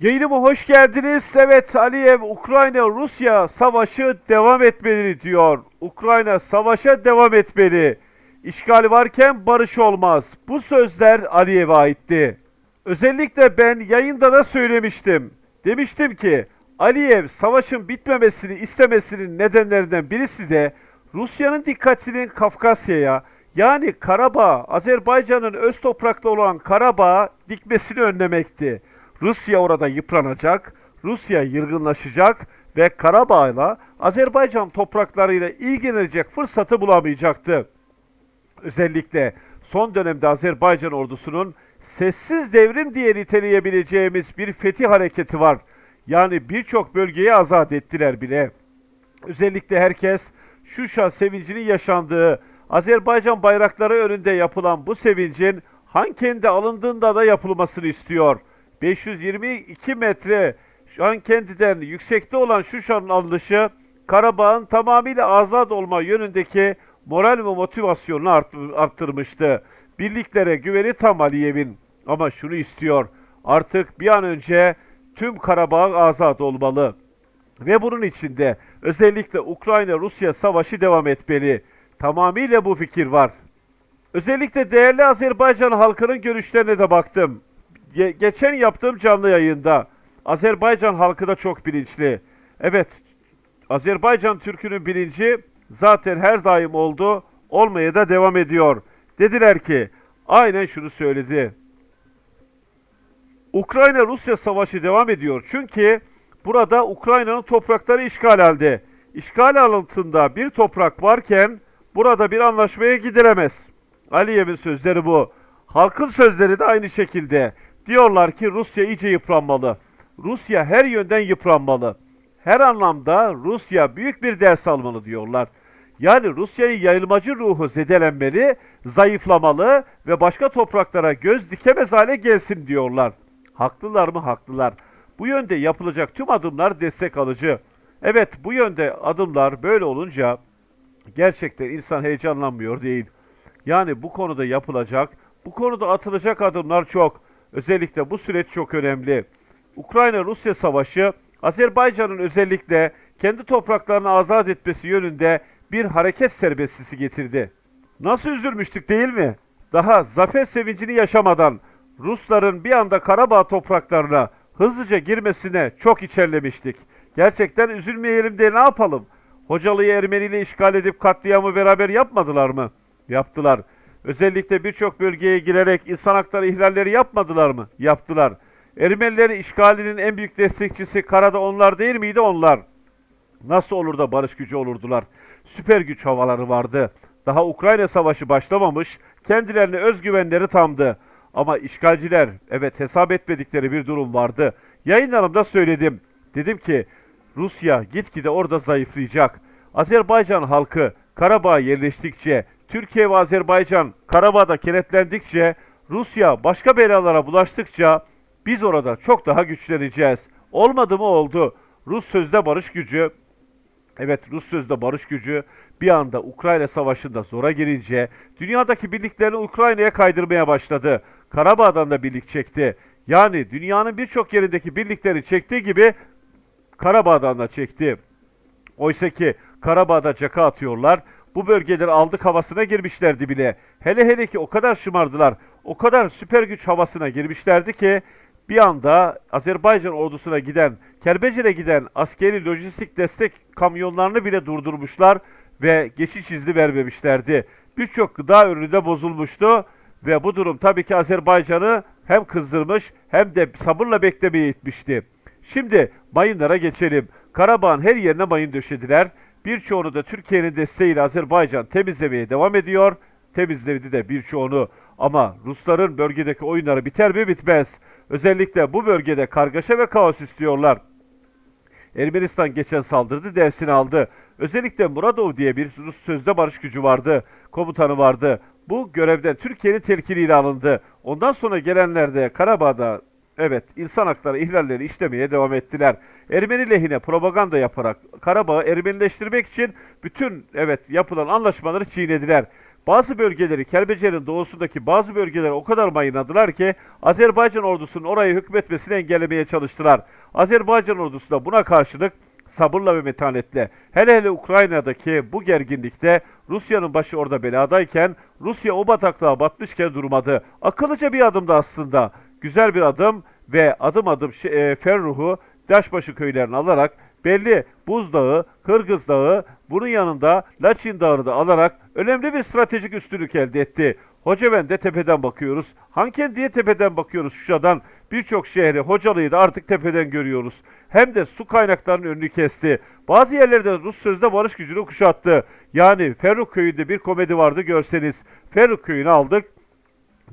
Yayınıma hoş geldiniz. Evet Aliyev Ukrayna-Rusya savaşı devam etmeli diyor. Ukrayna savaşa devam etmeli. İşgal varken barış olmaz. Bu sözler Aliyev'e aitti. Özellikle ben yayında da söylemiştim. Demiştim ki Aliyev savaşın bitmemesini istemesinin nedenlerinden birisi de Rusya'nın dikkatinin Kafkasya'ya yani Karabağ, Azerbaycan'ın öz topraklı olan Karabağ'a dikmesini önlemekti. Rusya orada yıpranacak, Rusya yırgınlaşacak ve Karabağ'la Azerbaycan topraklarıyla ilgilenecek fırsatı bulamayacaktı. Özellikle son dönemde Azerbaycan ordusunun sessiz devrim diye niteleyebileceğimiz bir fetih hareketi var. Yani birçok bölgeyi azat ettiler bile. Özellikle herkes Şuşa sevincinin yaşandığı, Azerbaycan bayrakları önünde yapılan bu sevincin Hanken'de alındığında da yapılmasını istiyor. 522 metre Hankendi'den yüksekte olan Şuşa'nın alınışı Karabağ'ın tamamıyla azat olma yönündeki moral ve motivasyonunu art- arttırmıştı. Birliklere güveni tam Aliyev'in ama şunu istiyor. Artık bir an önce tüm Karabağ azat olmalı. Ve bunun içinde özellikle Ukrayna-Rusya savaşı devam etmeli. Tamamıyla bu fikir var. Özellikle değerli Azerbaycan halkının görüşlerine de baktım. Ge- geçen yaptığım canlı yayında Azerbaycan halkı da çok bilinçli. Evet, Azerbaycan Türk'ünün bilinci zaten her daim oldu, olmaya da devam ediyor. Dediler ki, aynen şunu söyledi. Ukrayna-Rusya savaşı devam ediyor. Çünkü burada Ukrayna'nın toprakları işgal halde. İşgal altında bir toprak varken burada bir anlaşmaya gidilemez. Aliyev'in sözleri bu. Halkın sözleri de aynı şekilde. Diyorlar ki Rusya iyice yıpranmalı. Rusya her yönden yıpranmalı. Her anlamda Rusya büyük bir ders almalı diyorlar. Yani Rusya'nın yayılmacı ruhu zedelenmeli, zayıflamalı ve başka topraklara göz dikemez hale gelsin diyorlar. Haklılar mı? Haklılar. Bu yönde yapılacak tüm adımlar destek alıcı. Evet bu yönde adımlar böyle olunca gerçekten insan heyecanlanmıyor değil. Yani bu konuda yapılacak, bu konuda atılacak adımlar çok. Özellikle bu süreç çok önemli. Ukrayna-Rusya savaşı Azerbaycan'ın özellikle kendi topraklarını azat etmesi yönünde bir hareket serbestisi getirdi. Nasıl üzülmüştük değil mi? Daha zafer sevincini yaşamadan Rusların bir anda Karabağ topraklarına hızlıca girmesine çok içerlemiştik. Gerçekten üzülmeyelim de ne yapalım? Hocalı'yı Ermeni ile işgal edip katliamı beraber yapmadılar mı? Yaptılar. Özellikle birçok bölgeye girerek insan hakları ihlalleri yapmadılar mı? Yaptılar. Ermenilerin işgalinin en büyük destekçisi karada onlar değil miydi? Onlar. Nasıl olur da barış gücü olurdular? Süper güç havaları vardı. Daha Ukrayna savaşı başlamamış, kendilerine özgüvenleri tamdı. Ama işgalciler, evet hesap etmedikleri bir durum vardı. Yayınlarımda söyledim. Dedim ki, Rusya gitgide orada zayıflayacak. Azerbaycan halkı Karabağ'a yerleştikçe, Türkiye ve Azerbaycan Karabağ'da kenetlendikçe, Rusya başka belalara bulaştıkça biz orada çok daha güçleneceğiz. Olmadı mı oldu. Rus sözde barış gücü, Evet Rus sözde barış gücü bir anda Ukrayna savaşında zora girince dünyadaki birliklerini Ukrayna'ya kaydırmaya başladı. Karabağ'dan da birlik çekti. Yani dünyanın birçok yerindeki birlikleri çektiği gibi Karabağ'dan da çekti. Oysa ki Karabağ'da caka atıyorlar. Bu bölgeleri aldık havasına girmişlerdi bile. Hele hele ki o kadar şımardılar. O kadar süper güç havasına girmişlerdi ki bir anda Azerbaycan ordusuna giden, Kerbecir'e giden askeri lojistik destek kamyonlarını bile durdurmuşlar ve geçiş izni vermemişlerdi. Birçok gıda ürünü de bozulmuştu ve bu durum tabii ki Azerbaycan'ı hem kızdırmış hem de sabırla beklemeye itmişti. Şimdi mayınlara geçelim. Karabağ'ın her yerine mayın döşediler. Birçoğunu da Türkiye'nin desteğiyle Azerbaycan temizlemeye devam ediyor. Temizledi de birçoğunu. Ama Rusların bölgedeki oyunları biter mi bitmez. Özellikle bu bölgede kargaşa ve kaos istiyorlar. Ermenistan geçen saldırdı dersini aldı. Özellikle Muradov diye bir Rus sözde barış gücü vardı. Komutanı vardı. Bu görevden Türkiye'nin telkiniyle alındı. Ondan sonra gelenler de Karabağ'da evet insan hakları ihlalleri işlemeye devam ettiler. Ermeni lehine propaganda yaparak Karabağ'ı Ermenileştirmek için bütün evet yapılan anlaşmaları çiğnediler. Bazı bölgeleri Kelbece'nin doğusundaki bazı bölgeleri o kadar mayınladılar ki Azerbaycan ordusunun orayı hükmetmesini engellemeye çalıştılar. Azerbaycan ordusu da buna karşılık sabırla ve metanetle hele hele Ukrayna'daki bu gerginlikte Rusya'nın başı orada beladayken Rusya o bataklığa batmışken durmadı. Akıllıca bir adımdı aslında. Güzel bir adım ve adım adım e, Ferruh'u Daşbaşı köylerini alarak belli Buzdağı, Kırgız Dağı, bunun yanında Laçin Dağı'nı da alarak önemli bir stratejik üstünlük elde etti. Hocaven'de tepeden bakıyoruz. Hankendi'ye tepeden bakıyoruz Şuşa'dan. Birçok şehri, Hocalı'yı da artık tepeden görüyoruz. Hem de su kaynaklarının önünü kesti. Bazı yerlerde Rus sözde barış gücünü kuşattı. Yani Ferruh köyünde bir komedi vardı görseniz. Ferruh köyünü aldık.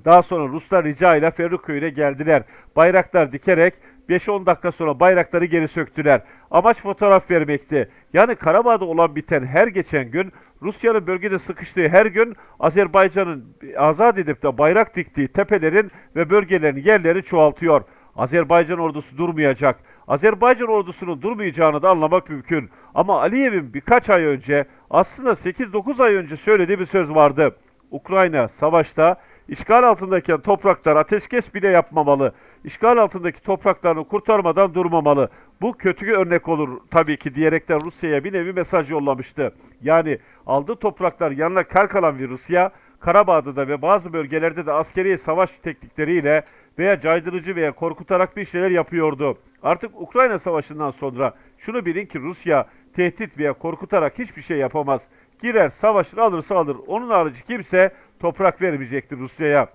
Daha sonra Ruslar rica ile Ferruh köyüne geldiler. Bayraklar dikerek 5-10 dakika sonra bayrakları geri söktüler. Amaç fotoğraf vermekti. Yani Karabağ'da olan biten her geçen gün Rusya'nın bölgede sıkıştığı her gün Azerbaycan'ın azat edip de bayrak diktiği tepelerin ve bölgelerin yerleri çoğaltıyor. Azerbaycan ordusu durmayacak. Azerbaycan ordusunun durmayacağını da anlamak mümkün. Ama Aliyev'in birkaç ay önce aslında 8-9 ay önce söylediği bir söz vardı. Ukrayna savaşta işgal altındayken topraklar ateşkes bile yapmamalı. İşgal altındaki topraklarını kurtarmadan durmamalı. Bu kötü bir örnek olur tabii ki diyerekten Rusya'ya bir nevi mesaj yollamıştı. Yani aldığı topraklar yanına kar kalan bir Rusya, Karabağ'da da ve bazı bölgelerde de askeri savaş teknikleriyle veya caydırıcı veya korkutarak bir şeyler yapıyordu. Artık Ukrayna Savaşı'ndan sonra şunu bilin ki Rusya tehdit veya korkutarak hiçbir şey yapamaz. Girer savaşır alırsa alır. Onun harici kimse toprak vermeyecektir Rusya'ya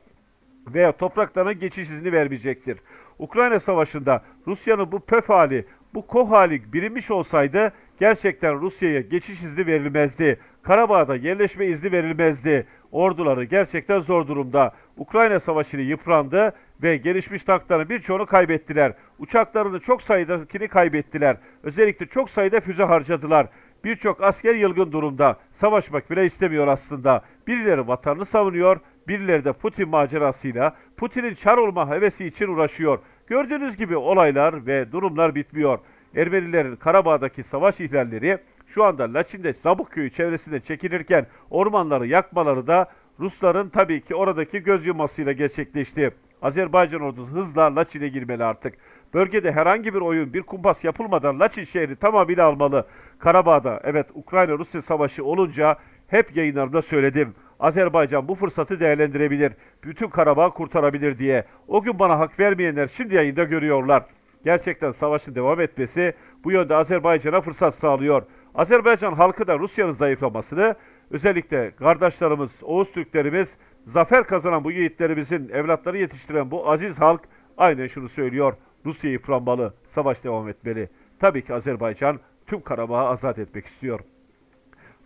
veya topraklarına geçiş izni vermeyecektir. Ukrayna Savaşı'nda Rusya'nın bu pöf hali, bu koh hali bilinmiş olsaydı gerçekten Rusya'ya geçiş izni verilmezdi. Karabağ'da yerleşme izni verilmezdi. Orduları gerçekten zor durumda. Ukrayna Savaşı'nı yıprandı ve gelişmiş tankların birçoğunu kaybettiler. Uçaklarını çok sayıdakini kaybettiler. Özellikle çok sayıda füze harcadılar. Birçok asker yılgın durumda. Savaşmak bile istemiyor aslında. Birileri vatanını savunuyor, birileri de Putin macerasıyla Putin'in çar olma hevesi için uğraşıyor. Gördüğünüz gibi olaylar ve durumlar bitmiyor. Ermenilerin Karabağ'daki savaş ihlalleri şu anda Laçin'de Zabuk köyü çevresinde çekilirken ormanları yakmaları da Rusların tabii ki oradaki göz yumasıyla gerçekleşti. Azerbaycan ordusu hızla Laçin'e girmeli artık. Bölgede herhangi bir oyun, bir kumpas yapılmadan Laçin şehri tamamıyla almalı. Karabağ'da evet Ukrayna-Rusya savaşı olunca hep yayınlarımda söyledim. Azerbaycan bu fırsatı değerlendirebilir. Bütün Karabağ kurtarabilir diye. O gün bana hak vermeyenler şimdi yayında görüyorlar. Gerçekten savaşın devam etmesi bu yönde Azerbaycan'a fırsat sağlıyor. Azerbaycan halkı da Rusya'nın zayıflamasını, özellikle kardeşlerimiz, Oğuz Türklerimiz, zafer kazanan bu yiğitlerimizin evlatları yetiştiren bu aziz halk aynen şunu söylüyor. Rusya yıpranmalı, savaş devam etmeli. Tabii ki Azerbaycan tüm Karabağ'ı azat etmek istiyor.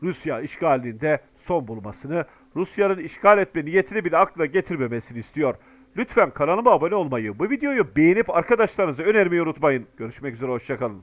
Rusya işgalinde son bulmasını, Rusya'nın işgal etme niyetini bile akla getirmemesini istiyor. Lütfen kanalıma abone olmayı, bu videoyu beğenip arkadaşlarınıza önermeyi unutmayın. Görüşmek üzere, hoşçakalın.